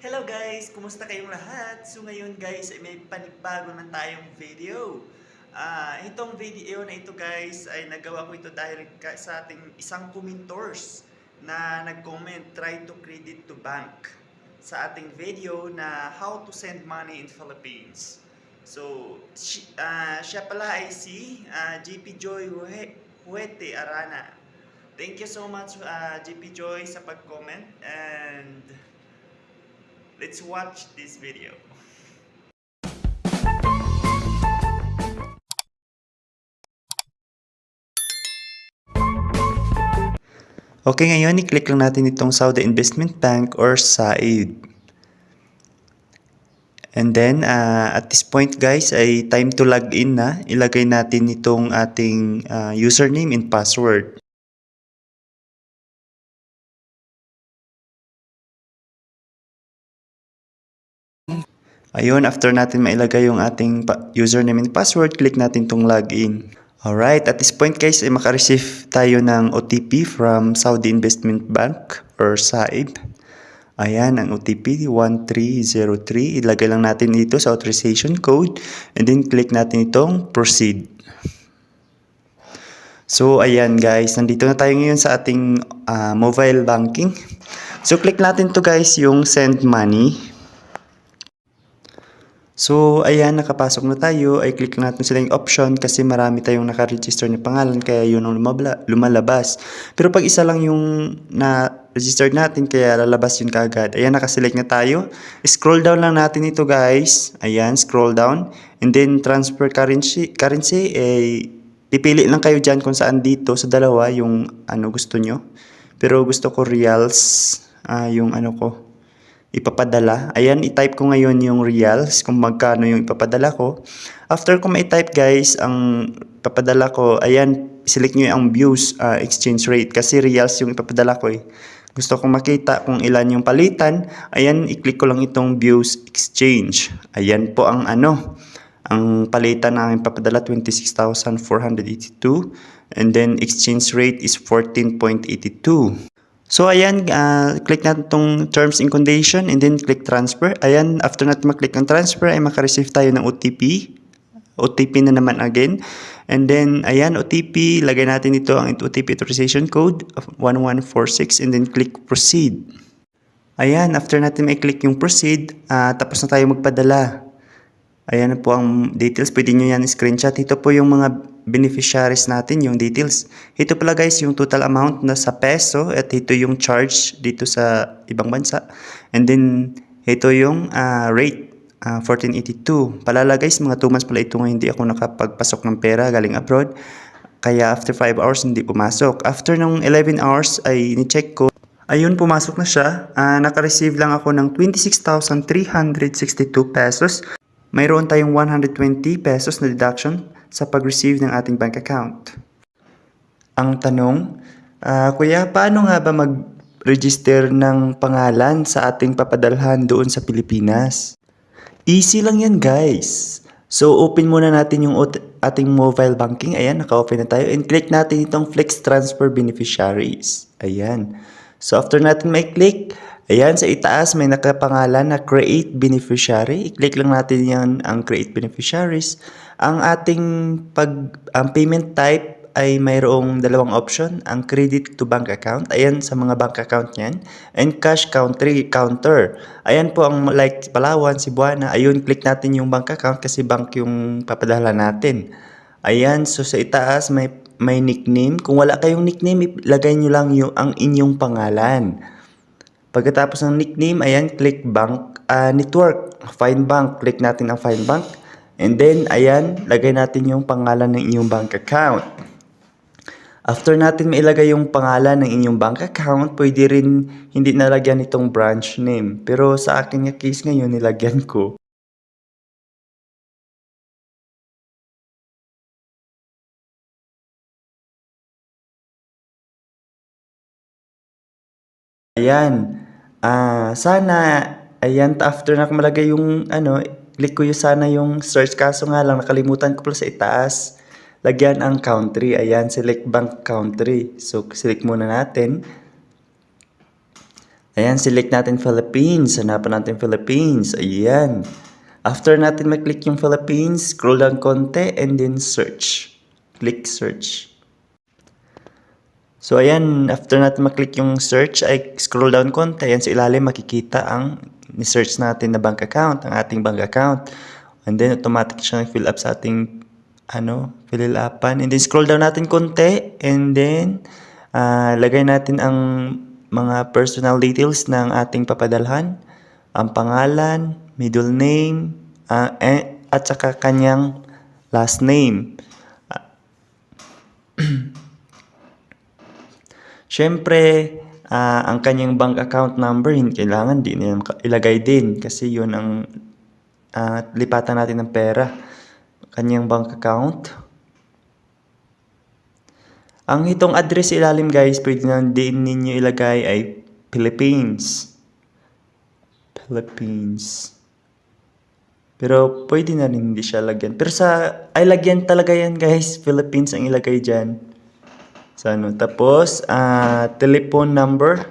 Hello guys! Kumusta kayong lahat? So ngayon guys, ay may panibago na tayong video. Ah, itong video na ito guys ay nagawa ko ito dahil sa ating isang commentors na nag-comment try to credit to bank sa ating video na how to send money in Philippines. So, si- ah, siya pala ay si ah, JP Joy Hue- Huete Arana. Thank you so much ah, JP Joy sa pag-comment and Let's watch this video. Okay, ngayon i-click lang natin itong Saudi Investment Bank or SAID. And then, uh, at this point guys, ay time to log in na. Ilagay natin itong ating uh, username and password. Ayun, after natin mailagay yung ating username and password, click natin tong login. Alright, at this point guys, ay makareceive tayo ng OTP from Saudi Investment Bank or SAIB. Ayan, ang OTP 1303. Ilagay lang natin dito sa authorization code and then click natin itong proceed. So, ayan guys, nandito na tayo ngayon sa ating ah, mobile banking. So, click natin to guys yung send money. So, ayan, nakapasok na tayo. Ay, click natin sila yung option kasi marami tayong nakaregister na pangalan kaya yun ang lumalabas. Pero pag isa lang yung na-register natin kaya lalabas yun kaagad. Ayan, nakaselect na tayo. Scroll down lang natin ito guys. Ayan, scroll down. And then, transfer currency. Currency, eh, pipili lang kayo dyan kung saan dito sa dalawa yung ano gusto nyo. Pero gusto ko reals, ah, yung ano ko, ipapadala. Ayan, i-type ko ngayon yung reals kung magkano yung ipapadala ko. After ko ma-type guys, ang ipapadala ko, ayan, select nyo ang views uh, exchange rate kasi reals yung ipapadala ko eh. Gusto kong makita kung ilan yung palitan. Ayan, i-click ko lang itong views exchange. Ayan po ang ano, ang palitan namin papadala 26,482 and then exchange rate is 14.82. So ayan, ah, click natin tong terms and condition and then click transfer. Ayan, after natin maklik ang transfer ay makareceive tayo ng OTP. OTP na naman again. And then, ayan, OTP, lagay natin ito ang OTP authorization code of 1146 and then click proceed. Ayan, after natin may click yung proceed, ah, tapos na tayo magpadala. Ayan po ang details. Pwede nyo yan screenshot. Ito po yung mga beneficiaries natin, yung details. Ito pala guys, yung total amount na sa peso at ito yung charge dito sa ibang bansa. And then, ito yung ah, rate, ah, 1482. Palala guys, mga 2 months pala ito hindi ako nakapagpasok ng pera galing abroad. Kaya after 5 hours hindi pumasok. After ng 11 hours ay ni-check ko. Ayun, pumasok na siya. Ah, naka-receive lang ako ng 26,362 pesos. Mayroon tayong 120 pesos na deduction sa pag-receive ng ating bank account. Ang tanong, ah, Kuya, paano nga ba mag-register ng pangalan sa ating papadalhan doon sa Pilipinas? Easy lang yan guys. So open muna natin yung ating mobile banking. Ayan, naka-open na tayo. And click natin itong Flex Transfer Beneficiaries. Ayan. So after natin may click, ayan sa itaas may nakapangalan na Create Beneficiary. I-click lang natin yan ang Create Beneficiaries. Ang ating pag ang payment type ay mayroong dalawang option, ang credit to bank account, ayan sa mga bank account niyan, and cash country counter. Ayan po ang like Palawan, Cebuana, ayun click natin yung bank account kasi bank yung papadala natin. Ayan, so sa itaas may may nickname. Kung wala kayong nickname, ilagay nyo lang yung ang inyong pangalan. Pagkatapos ng nickname, ayan, click bank ah, network. Find bank, click natin ang find bank. And then, ayan, lagay natin yung pangalan ng inyong bank account. After natin mailagay yung pangalan ng inyong bank account, pwede rin hindi nalagyan itong branch name. Pero sa akin yung case ngayon, nilagyan ko. Ayan. Ah, sana ayan after na malagay yung ano, click ko yung sana yung search kaso nga lang nakalimutan ko pala sa itaas. Lagyan ang country. Ayan, select bank country. So select muna natin. Ayan, select natin Philippines. Hanapan natin Philippines. Ayan. After natin mag-click yung Philippines, scroll down konti and then search. Click search. So ayan, after natin maklik yung search, ay scroll down konti. Ayan sa ilalim makikita ang ni-search natin na bank account, ang ating bank account. And then automatic siya fill up sa ating ano, fill upan. And then scroll down natin konti and then ah, lagay natin ang mga personal details ng ating papadalhan. Ang pangalan, middle name, ah, eh, at saka kanyang last name. Siyempre, ah, ang kanyang bank account number, kailangan din ilagay din kasi yun ang ah, lipatan natin ng pera. Kanyang bank account. Ang itong address ilalim guys, pwede na din ninyo ilagay ay Philippines. Philippines. Pero pwede na rin hindi siya lagyan. Pero sa, ay lagyan talaga yan guys. Philippines ang ilagay dyan. Sa ano. Tapos, ah, telephone number.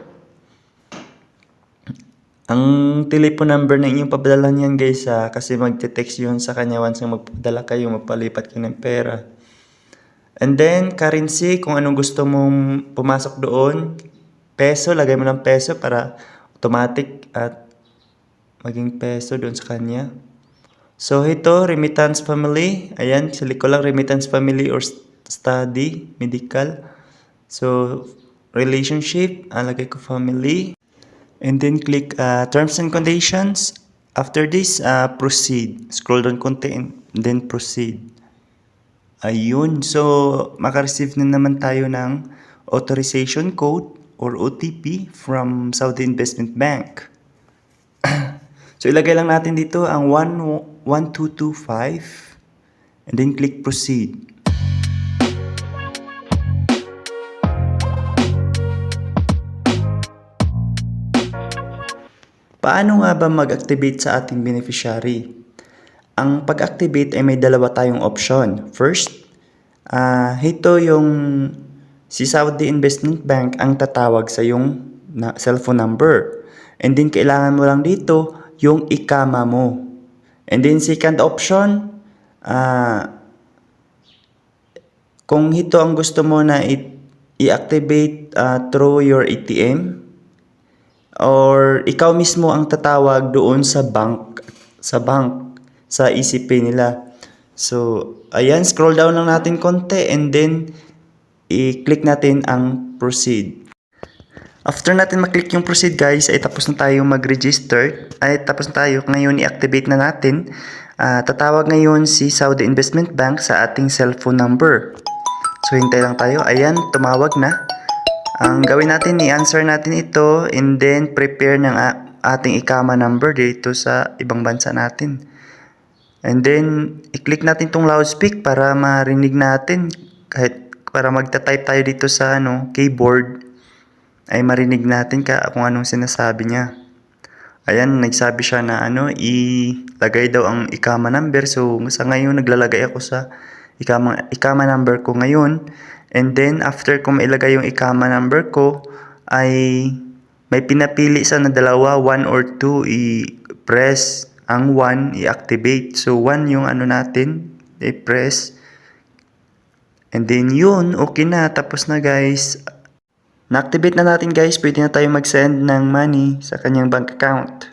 Ang telephone number na inyong papadala niyan guys ah, kasi magte-text yun sa kanya once na magpadala kayo, magpalipat kayo ng pera. And then, currency, kung anong gusto mong pumasok doon. Peso, lagay mo ng peso para automatic at maging peso doon sa kanya. So, ito, remittance family. Ayan, sili ko lang remittance family or st- study, medical. So, relationship, ah, lagay ko family. And then click uh, terms and conditions. After this, uh, proceed. Scroll down konti and then proceed. Ayun. So, makareceive na naman tayo ng authorization code or OTP from Saudi Investment Bank. so, ilagay lang natin dito ang 1 1225 and then click proceed. Paano nga ba mag-activate sa ating beneficiary? Ang pag-activate ay may dalawa tayong option. First, ah ito yung si Saudi Investment Bank ang tatawag sa yung na, cellphone number. And then kailangan mo lang dito yung ikama mo. And then second option, ah kung ito ang gusto mo na i-activate ah, through your ATM, or ikaw mismo ang tatawag doon sa bank sa bank sa ECP nila. So, ayan, scroll down lang natin konti and then i-click natin ang proceed. After natin maklik yung proceed guys, ay tapos na tayo mag-register. Ay tapos na tayo. Ngayon i-activate na natin. Ah, tatawag ngayon si Saudi Investment Bank sa ating cellphone number. So hintay lang tayo. Ayan, tumawag na. Ang gawin natin, i-answer natin ito and then prepare ng ating ikama number dito sa ibang bansa natin. And then, i-click natin itong loudspeak para marinig natin kahit para magta-type tayo dito sa ano, keyboard ay marinig natin ka kung anong sinasabi niya. Ayan, nagsabi siya na ano, ilagay daw ang ikama number. So, sa ngayon, naglalagay ako sa ikama, ikama number ko ngayon. And then, after ko mailagay yung ikama number ko, ay may pinapili sa na dalawa, 1 or 2, i-press ang 1, i-activate. So, 1 yung ano natin, i-press. And then, yun, okay na. Tapos na guys. Na-activate na natin guys, pwede na tayo mag-send ng money sa kanyang bank account.